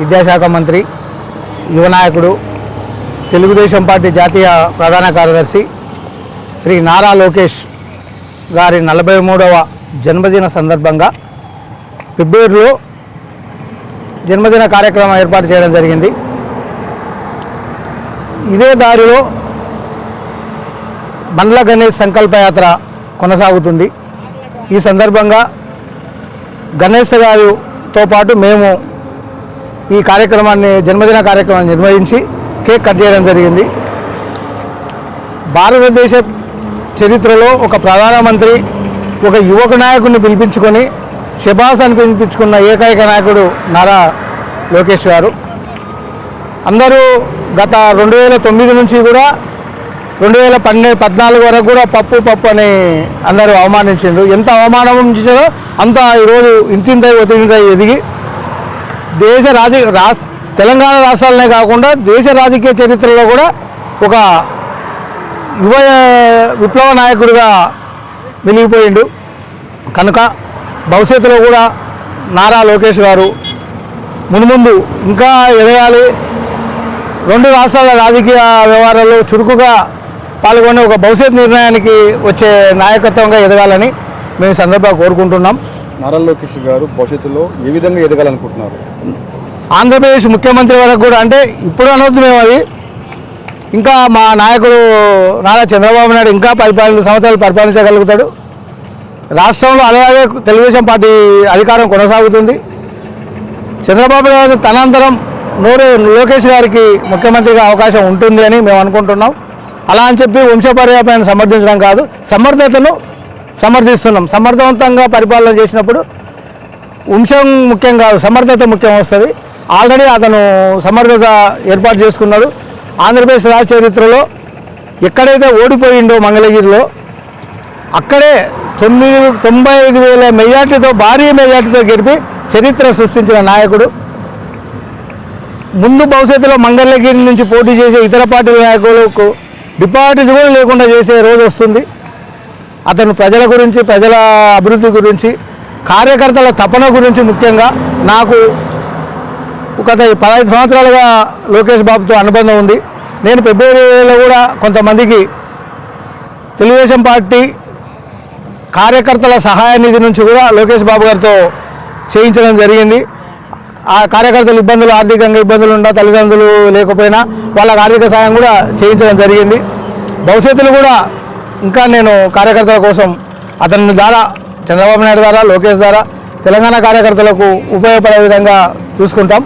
విద్యాశాఖ మంత్రి యువనాయకుడు తెలుగుదేశం పార్టీ జాతీయ ప్రధాన కార్యదర్శి శ్రీ నారా లోకేష్ గారి నలభై మూడవ జన్మదిన సందర్భంగా ఫిబ్రవరిలో జన్మదిన కార్యక్రమం ఏర్పాటు చేయడం జరిగింది. ఇదే దారిలో బండ్ల గణేష్ సంకల్పయాత్ర కొనసాగుతుంది. ఈ సందర్భంగా గణేష్ గారితో పాటు మేము ఈ కార్యక్రమాన్ని జన్మదిన కార్యక్రమాన్ని నిర్వహించి కేక్ కట్ చేయడం జరిగింది. భారతదేశ చరిత్రలో ఒక ప్రధానమంత్రి ఒక యువక నాయకుడిని పిలిపించుకొని శబాస్ అని పిలిపించుకున్న ఏకైక నాయకుడు నారా లోకేష్ గారు. అందరూ గత రెండు వేల తొమ్మిది నుంచి కూడా రెండు వేల పన్నెండు పద్నాలుగు వరకు కూడా పప్పు పప్పు అని అందరూ అవమానించారు ఎంత అవమానం చేశారో అంత ఈరోజు ఇంతింత ఒత్తిడింత ఎదిగి దేశ రాజ రా తెలంగాణ రాష్ట్రాలనే కాకుండా దేశ రాజకీయ చరిత్రలో కూడా ఒక యువ విప్లవ నాయకుడిగా వెలిగిపోయిండు. కనుక భవిష్యత్తులో కూడా నారా లోకేష్ గారు మున్ముందు ఇంకా ఎదగాలి. రెండు రాష్ట్రాల రాజకీయ వ్యవహారాల్లో చురుకుగా పాల్గొని ఒక భవిష్యత్ నిర్ణయానికి వచ్చే నాయకత్వంగా ఎదగాలని మేము సందర్భంగా కోరుకుంటున్నాం. నారా లోకేష్ గారు భవిష్యత్తులో ఏ విధంగా ఎదగాలనుకుంటున్నారు? ఆంధ్రప్రదేశ్ ముఖ్యమంత్రి వరకు కూడా అంటే ఇప్పుడు అనొద్దు మేము అది ఇంకా మా నాయకుడు నారా చంద్రబాబు నాయుడు ఇంకా పరిపాలన సంవత్సరాలు పరిపాలించగలుగుతాడు. రాష్ట్రంలో అలాగే తెలుగుదేశం పార్టీ అధికారం కొనసాగుతుంది. చంద్రబాబు నాయుడు తనంతరం నూరు లోకేష్ గారికి ముఖ్యమంత్రిగా అవకాశం ఉంటుంది అని మేము అనుకుంటున్నాం. అలా అని చెప్పి వంశపర్యాపాన్ని సమర్థించడం కాదు. సమర్థతను సమర్థిస్తున్నాం. సమర్థవంతంగా పరిపాలన చేసినప్పుడు వంశం ముఖ్యం కాదు సమర్థత ముఖ్యం వస్తుంది. ఆల్రెడీ అతను సమర్థత ఏర్పాటు చేసుకున్నాడు. ఆంధ్రప్రదేశ్ రాజ చరిత్రలో ఎక్కడైతే ఓడిపోయిండో మంగళగిరిలో అక్కడే తొమ్మిది తొంభై ఐదు వేల మెజార్టీతో భారీ మెజార్టీతో గెలిపి చరిత్ర సృష్టించిన నాయకుడు. ముందు భవిష్యత్తులో మంగళగిరి నుంచి పోటీ చేసే ఇతర పార్టీల నాయకులకు డిపాజిట్ కూడా లేకుండా చేసే రోజు వస్తుంది. అతను ప్రజల గురించి ప్రజల అభివృద్ధి గురించి కార్యకర్తల తపన గురించి ముఖ్యంగా నాకు గత పదహైదు సంవత్సరాలుగా లోకేష్ బాబుతో అనుబంధం ఉంది. నేను ఫిబ్రవరిలో కూడా కొంతమందికి తెలుగుదేశం పార్టీ కార్యకర్తల సహాయ నిధి నుంచి కూడా లోకేష్ బాబు గారితో చేయించడం జరిగింది. ఆ కార్యకర్తలు ఇబ్బందులు ఆర్థికంగా ఇబ్బందులు ఉండా తల్లిదండ్రులు లేకపోయినా వాళ్ళకి ఆర్థిక సహాయం కూడా చేయించడం జరిగింది. భవిష్యత్తులో కూడా ఇంకా నేను కార్యకర్తల కోసం అతని ద్వారా చంద్రబాబు నాయుడు ద్వారా లోకేష్ ద్వారా తెలంగాణ కార్యకర్తలకు ఉపయోగపడే విధంగా చూసుకుంటాం.